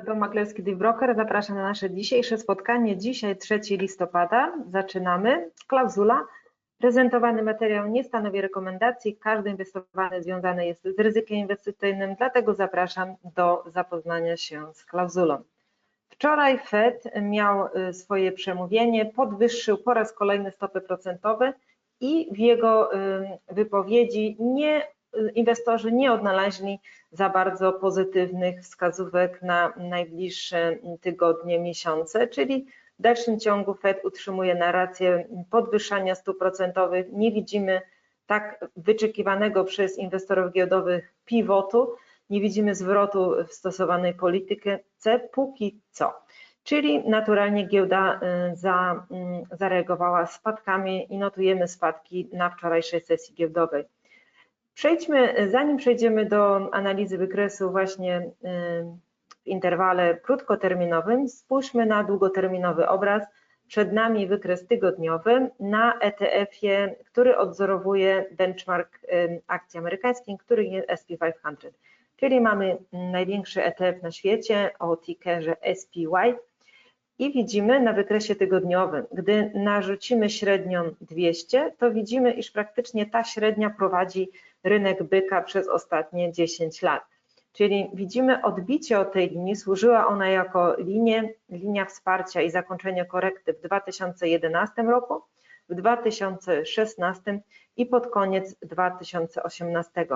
Dom Maklerski Broker zapraszam na nasze dzisiejsze spotkanie. Dzisiaj 3 listopada. Zaczynamy. Klauzula. Prezentowany materiał nie stanowi rekomendacji. Każde inwestowanie związane jest z ryzykiem inwestycyjnym, dlatego zapraszam do zapoznania się z klauzulą. Wczoraj Fed miał y, swoje przemówienie, podwyższył po raz kolejny stopy procentowe i w jego wypowiedzi nie inwestorzy nie odnaleźli za bardzo pozytywnych wskazówek na najbliższe tygodnie, miesiące, czyli w dalszym ciągu Fed utrzymuje narrację podwyższania stóp procentowych. Nie widzimy tak wyczekiwanego przez inwestorów giełdowych pivotu, nie widzimy zwrotu w stosowanej polityce póki co. Czyli naturalnie giełda y, za, y, zareagowała spadkami i notujemy spadki na wczorajszej sesji giełdowej. Przejdźmy, zanim przejdziemy do analizy wykresu właśnie y, w interwale krótkoterminowym, spójrzmy na długoterminowy obraz. Przed nami wykres tygodniowy na ETF-ie, który odzorowuje benchmark y, akcji amerykańskich, który jest SP500. Czyli mamy największy ETF na świecie o tickerze SPY i widzimy na wykresie tygodniowym, gdy narzucimy średnią 200, to widzimy, iż praktycznie ta średnia prowadzi rynek byka przez ostatnie 10 lat. Czyli widzimy odbicie od tej linii, służyła ona jako linie, linia wsparcia i zakończenie korekty w 2011 roku, w 2016 i pod koniec 2018.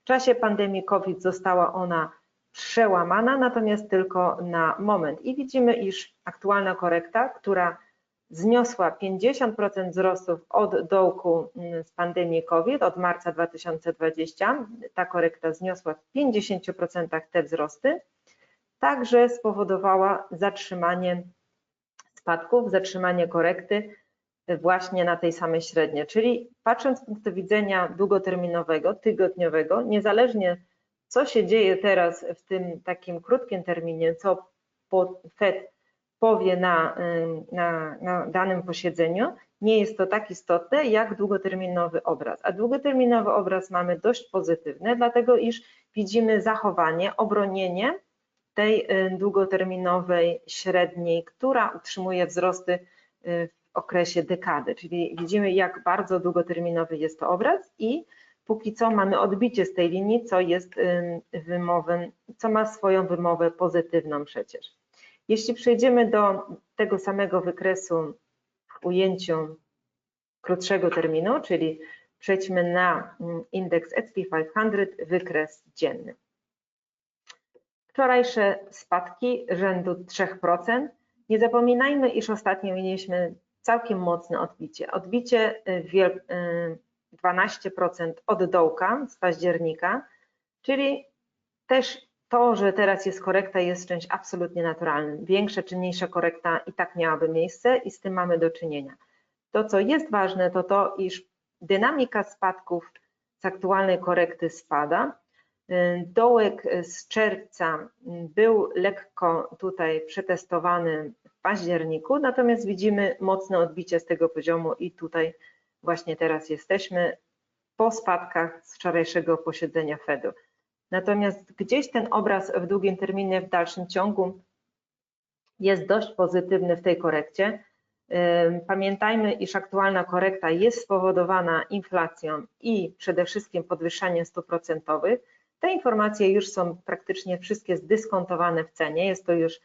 W czasie pandemii COVID została ona przełamana, natomiast tylko na moment. I widzimy, iż aktualna korekta, która zniosła 50% wzrostów od dołku mm, z pandemii COVID, od marca 2020. Ta korekta zniosła w 50% te wzrosty. Także spowodowała zatrzymanie spadków, zatrzymanie korekty właśnie na tej samej średniej. Czyli patrząc z punktu widzenia długoterminowego, tygodniowego, niezależnie co się dzieje teraz w tym takim krótkim terminie, co Fed powie na, na, na danym posiedzeniu, nie jest to tak istotne jak długoterminowy obraz. A długoterminowy obraz mamy dość pozytywny, dlatego iż widzimy zachowanie, obronienie tej długoterminowej średniej, która utrzymuje wzrosty y, w okresie dekady, czyli widzimy jak bardzo długoterminowy jest to obraz i póki co mamy odbicie z tej linii, co jest wymowem, co ma swoją wymowę pozytywną przecież. Jeśli przejdziemy do tego samego wykresu w ujęciu krótszego terminu, czyli przejdźmy na mm, indeks SP500, wykres dzienny. Wczorajsze spadki rzędu 3%. Nie zapominajmy, iż ostatnio mieliśmy całkiem mocne odbicie. Odbicie 12% y, y, od dołka z października, czyli też to, że teraz jest korekta, jest czymś absolutnie naturalnym. Większa czy mniejsza korekta i tak miałaby miejsce i z tym mamy do czynienia. To, co jest ważne, to to, iż dynamika spadków z aktualnej korekty spada. Dołek z czerwca był lekko tutaj przetestowany w październiku, natomiast widzimy mocne odbicie z tego poziomu i tutaj właśnie teraz jesteśmy po spadkach z wczorajszego posiedzenia Fedu. Natomiast gdzieś ten obraz w długim terminie, w dalszym ciągu jest dość pozytywny w tej korekcie. Pamiętajmy, iż aktualna korekta jest spowodowana inflacją i przede wszystkim podwyższaniem stóp procentowych. Te informacje już są praktycznie wszystkie zdyskontowane w cenie, jest to już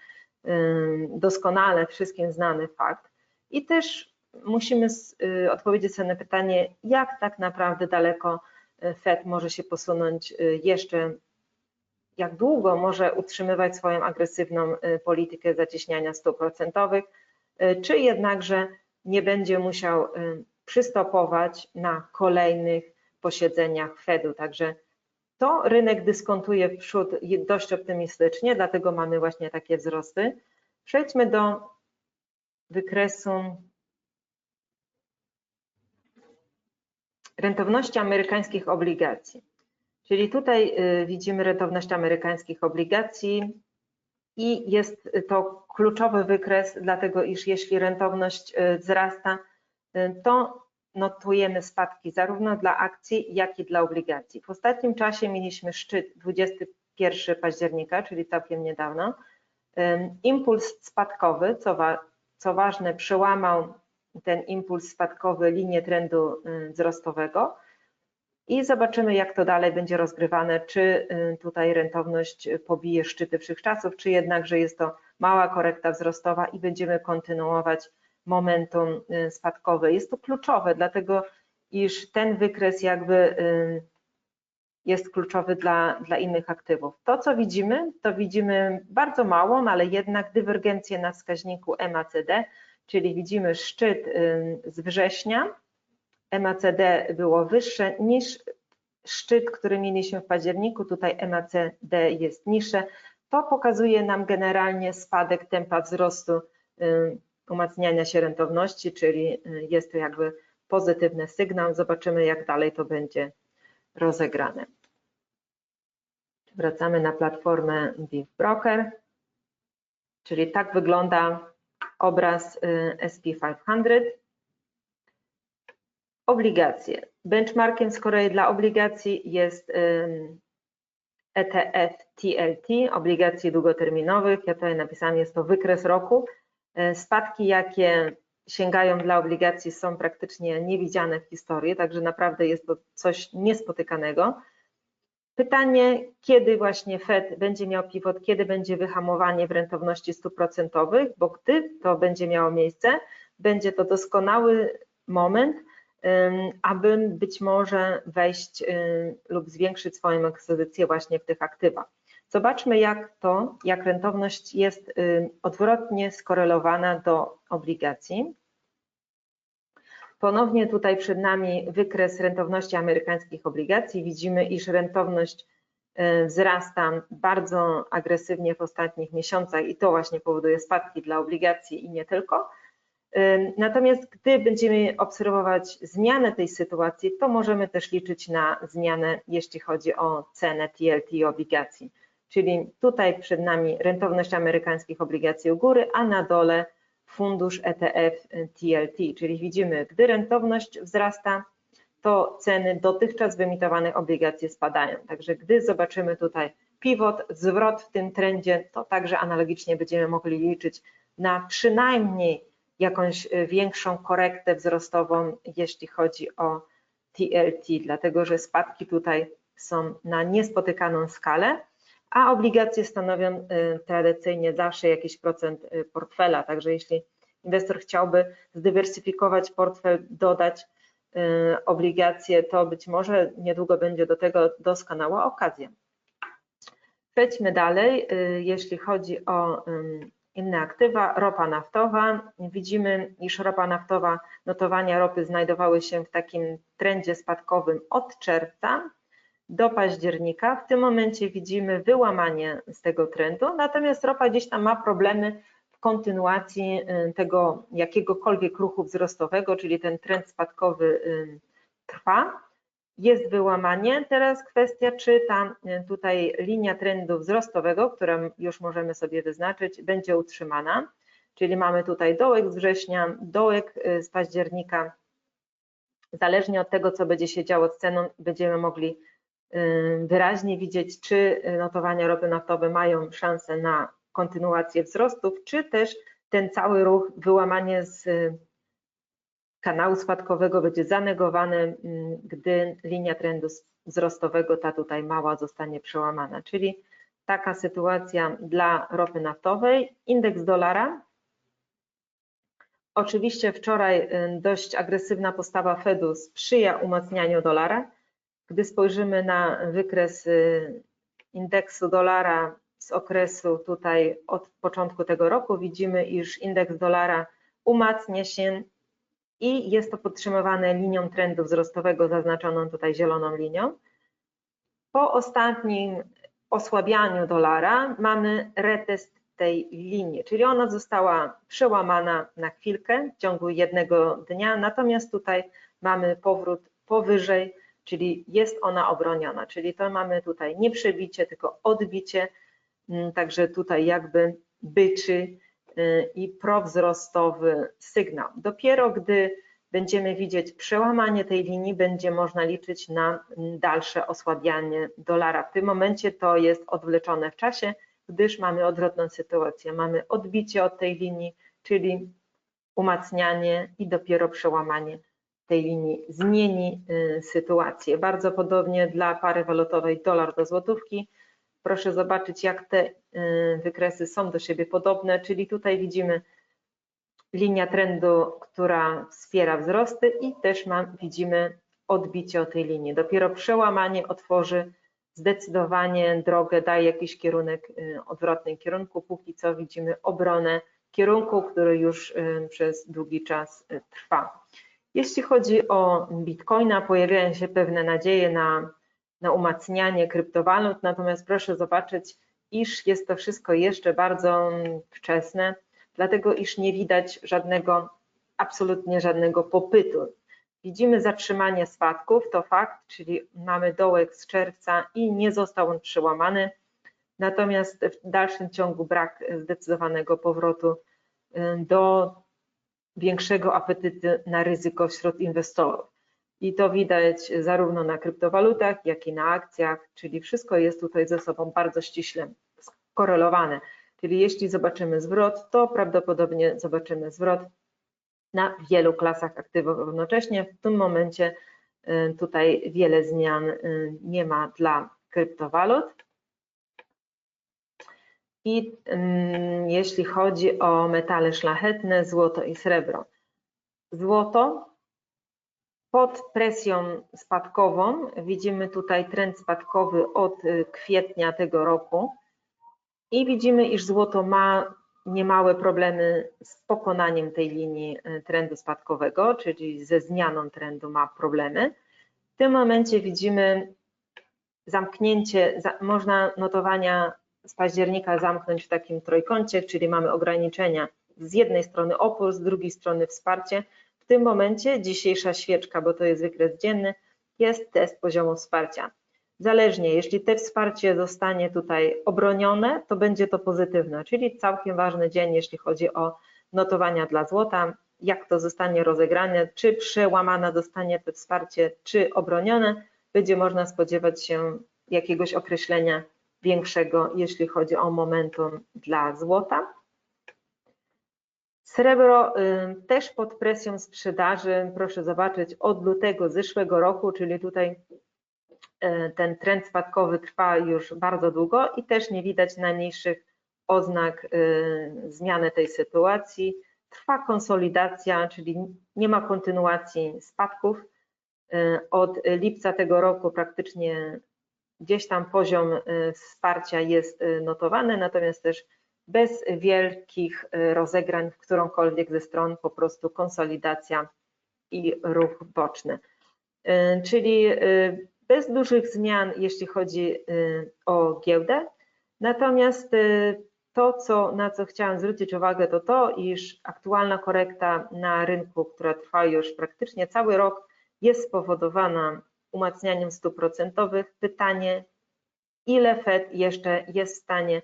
doskonale wszystkim znany fakt. I też musimy y, odpowiedzieć sobie na pytanie, jak tak naprawdę daleko Fed może się posunąć y, jeszcze, jak długo może utrzymywać swoją agresywną y, politykę zacieśniania stóp procentowych, y, czy jednakże nie będzie musiał przystopować na kolejnych posiedzeniach Fedu. Także to rynek dyskontuje w przód dość optymistycznie, dlatego mamy właśnie takie wzrosty. Przejdźmy do wykresu rentowności amerykańskich obligacji. Czyli tutaj y, widzimy rentowność amerykańskich obligacji i jest to kluczowy wykres, dlatego iż jeśli rentowność y, wzrasta, y, to notujemy spadki zarówno dla akcji, jak i dla obligacji. W ostatnim czasie mieliśmy szczyt 21 października, czyli całkiem niedawno, Impuls spadkowy, co, wa co ważne, przełamał ten impuls spadkowy linię trendu wzrostowego i zobaczymy, jak to dalej będzie rozgrywane, czy tutaj rentowność pobije szczyty wszechczasów, czy jednak, że jest to mała korekta wzrostowa i będziemy kontynuować momentum spadkowe. Jest to kluczowe, dlatego iż ten wykres jakby jest kluczowy dla, dla innych aktywów. To, co widzimy, to widzimy bardzo małą, ale jednak dywergencję na wskaźniku MACD, czyli widzimy szczyt z września, MACD było wyższe niż szczyt, który mieliśmy w październiku, tutaj MACD jest niższe. To pokazuje nam generalnie spadek tempa wzrostu umacniania się rentowności, czyli jest to jakby pozytywny sygnał. Zobaczymy, jak dalej to będzie rozegrane. Wracamy na platformę BeefBroker, czyli tak wygląda obraz y, SP500. Obligacje. Benchmarkiem z kolei dla obligacji jest ETF TLT, obligacji długoterminowych. Ja tutaj napisałam, jest to wykres roku. Y, spadki, jakie sięgają dla obligacji są praktycznie niewidziane w historii, także naprawdę jest to coś niespotykanego. Pytanie, kiedy właśnie Fed będzie miał pivot, kiedy będzie wyhamowanie w rentowności stóp procentowych, bo gdy to będzie miało miejsce, będzie to doskonały moment, aby być może wejść lub zwiększyć swoją ekspozycję właśnie w tych aktywach. Zobaczmy, jak to, jak rentowność jest odwrotnie skorelowana do obligacji. Ponownie tutaj przed nami wykres rentowności amerykańskich obligacji. Widzimy, iż rentowność e, wzrasta bardzo agresywnie w ostatnich miesiącach i to właśnie powoduje spadki dla obligacji i nie tylko. E, natomiast gdy będziemy obserwować zmianę tej sytuacji, to możemy też liczyć na zmianę, jeśli chodzi o cenę TLT obligacji. Czyli tutaj przed nami rentowność amerykańskich obligacji u góry, a na dole fundusz ETF TLT, czyli widzimy, gdy rentowność wzrasta, to ceny dotychczas wyemitowanych obligacji spadają. Także gdy zobaczymy tutaj pivot, zwrot w tym trendzie, to także analogicznie będziemy mogli liczyć na przynajmniej jakąś większą korektę wzrostową, jeśli chodzi o TLT, dlatego że spadki tutaj są na niespotykaną skalę a obligacje stanowią y, tradycyjnie zawsze jakiś procent y, portfela, także jeśli inwestor chciałby zdywersyfikować portfel, dodać y, obligacje, to być może niedługo będzie do tego doskonała okazja. Przejdźmy dalej, jeśli chodzi o inne aktywa, ropa naftowa. Widzimy, iż ropa naftowa, notowania ropy znajdowały się w takim trendzie spadkowym od czerwca, do października. W tym momencie widzimy wyłamanie z tego trendu, natomiast ropa gdzieś tam ma problemy w kontynuacji y, tego jakiegokolwiek ruchu wzrostowego, czyli ten trend spadkowy y, trwa. Jest wyłamanie. Teraz kwestia, czy ta y, tutaj linia trendu wzrostowego, którą już możemy sobie wyznaczyć, będzie utrzymana. Czyli mamy tutaj dołek z września, dołek z października. Zależnie od tego, co będzie się działo z ceną, będziemy mogli wyraźnie widzieć, czy notowania ropy naftowej mają szansę na kontynuację wzrostów, czy też ten cały ruch, wyłamanie z kanału spadkowego będzie zanegowany, gdy linia trendu wzrostowego, ta tutaj mała, zostanie przełamana. Czyli taka sytuacja dla ropy naftowej. Indeks dolara. Oczywiście wczoraj dość agresywna postawa Fedu sprzyja umacnianiu dolara. Gdy spojrzymy na wykres y, indeksu dolara z okresu tutaj od początku tego roku, widzimy, iż indeks dolara umacnia się i jest to podtrzymywane linią trendu wzrostowego zaznaczoną tutaj zieloną linią. Po ostatnim osłabianiu dolara mamy retest tej linii, czyli ona została przełamana na chwilkę w ciągu jednego dnia, natomiast tutaj mamy powrót powyżej czyli jest ona obroniona, czyli to mamy tutaj nie przebicie, tylko odbicie, mm, także tutaj jakby byczy y, i prowzrostowy sygnał. Dopiero gdy będziemy widzieć przełamanie tej linii, będzie można liczyć na mm, dalsze osłabianie dolara. W tym momencie to jest odwleczone w czasie, gdyż mamy odwrotną sytuację. Mamy odbicie od tej linii, czyli umacnianie i dopiero przełamanie tej linii zmieni y, sytuację. Bardzo podobnie dla pary walutowej dolar do złotówki. Proszę zobaczyć, jak te y, wykresy są do siebie podobne, czyli tutaj widzimy linia trendu, która wspiera wzrosty i też mam, widzimy odbicie od tej linii. Dopiero przełamanie otworzy zdecydowanie drogę, daje jakiś kierunek y, odwrotny kierunku. Póki co widzimy obronę kierunku, który już przez długi czas trwa. Jeśli chodzi o Bitcoina, pojawiają się pewne nadzieje na, na umacnianie kryptowalut, natomiast proszę zobaczyć, iż jest to wszystko jeszcze bardzo wczesne, dlatego iż nie widać żadnego, absolutnie żadnego popytu. Widzimy zatrzymanie spadków, to fakt, czyli mamy dołek z czerwca i nie został on przełamany, natomiast w dalszym ciągu brak zdecydowanego powrotu do większego apetytu na ryzyko wśród inwestorów. I to widać zarówno na kryptowalutach, jak i na akcjach, czyli wszystko jest tutaj ze sobą bardzo ściśle skorelowane. Czyli jeśli zobaczymy zwrot, to prawdopodobnie zobaczymy zwrot na wielu klasach aktywów równocześnie. W tym momencie y, tutaj wiele zmian y, nie ma dla kryptowalut. I jeśli chodzi o metale szlachetne, złoto i srebro. Złoto pod presją spadkową, widzimy tutaj trend spadkowy od y, kwietnia tego roku i widzimy, iż złoto ma niemałe problemy z pokonaniem tej linii y, trendu spadkowego, czyli ze zmianą trendu ma problemy. W tym momencie widzimy zamknięcie, można notowania z października zamknąć w takim trójkącie, czyli mamy ograniczenia z jednej strony opór, z drugiej strony wsparcie. W tym momencie dzisiejsza świeczka, bo to jest wykres dzienny, jest test poziomu wsparcia. Zależnie, jeśli te wsparcie zostanie tutaj obronione, to będzie to pozytywne, czyli całkiem ważny dzień, jeśli chodzi o notowania dla złota, jak to zostanie rozegrane, czy przełamane zostanie to wsparcie, czy obronione, będzie można spodziewać się jakiegoś określenia większego, jeśli chodzi o momentum dla złota. Srebro y, też pod presją sprzedaży, proszę zobaczyć, od lutego zeszłego roku, czyli tutaj y, ten trend spadkowy trwa już bardzo długo i też nie widać najmniejszych oznak y, zmiany tej sytuacji. Trwa konsolidacja, czyli nie ma kontynuacji spadków. Od lipca tego roku praktycznie gdzieś tam poziom y, wsparcia jest y, notowany, natomiast też bez wielkich y, rozegrań w którąkolwiek ze stron, po prostu konsolidacja i ruch boczny. Czyli bez dużych zmian, jeśli chodzi o giełdę. Natomiast to, co, na co chciałam zwrócić uwagę, to to, iż aktualna korekta na rynku, która trwa już praktycznie cały rok, jest spowodowana umacnianiem stóp procentowych. Pytanie, ile Fed jeszcze jest w stanie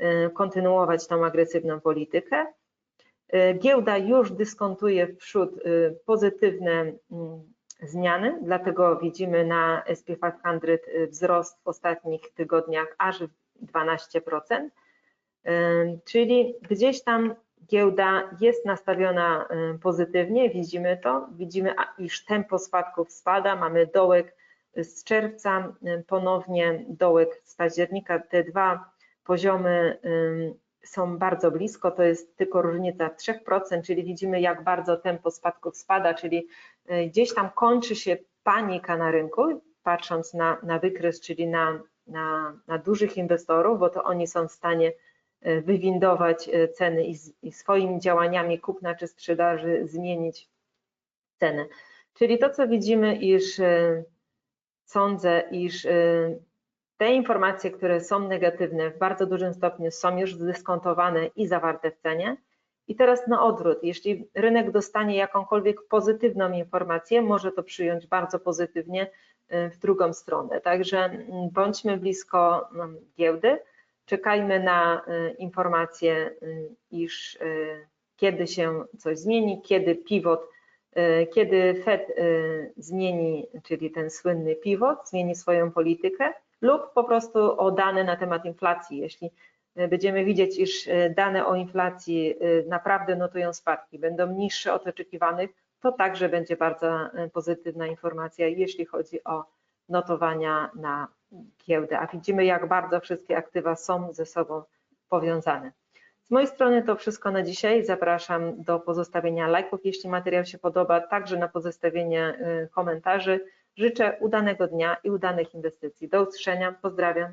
y, kontynuować tą agresywną politykę. Y, giełda już dyskontuje w przód y, pozytywne mm, zmiany, dlatego widzimy na SP 500 wzrost w ostatnich tygodniach aż 12%, czyli gdzieś tam giełda jest nastawiona y, pozytywnie, widzimy to, widzimy, iż tempo spadków spada, mamy dołek z czerwca, y, ponownie dołek z października, te dwa poziomy y, są bardzo blisko, to jest tylko różnica 3%, czyli widzimy jak bardzo tempo spadków spada, czyli gdzieś tam kończy się panika na rynku, patrząc na, na wykres, czyli na, na, na dużych inwestorów, bo to oni są w stanie wywindować e, ceny i, i swoimi działaniami kupna czy sprzedaży zmienić cenę. Czyli to, co widzimy, iż e, sądzę, iż te informacje, które są negatywne, w bardzo dużym stopniu są już zdyskontowane i zawarte w cenie. I teraz na odwrót, jeśli rynek dostanie jakąkolwiek pozytywną informację, może to przyjąć bardzo pozytywnie w drugą stronę. Także bądźmy blisko giełdy, Czekajmy na y, informację, y, iż y, kiedy się coś zmieni, kiedy pivot, kiedy Fed zmieni, czyli ten słynny pivot, zmieni swoją politykę lub po prostu o dane na temat inflacji. Jeśli będziemy widzieć, iż dane o inflacji naprawdę notują spadki, będą niższe od oczekiwanych, to także będzie bardzo pozytywna informacja, jeśli chodzi o notowania na giełdę. A widzimy, jak bardzo wszystkie aktywa są ze sobą powiązane. Z mojej strony to wszystko na dzisiaj. Zapraszam do pozostawienia lajków, jeśli materiał się podoba, także na pozostawienie komentarzy. Życzę udanego dnia i udanych inwestycji. Do usłyszenia. Pozdrawiam.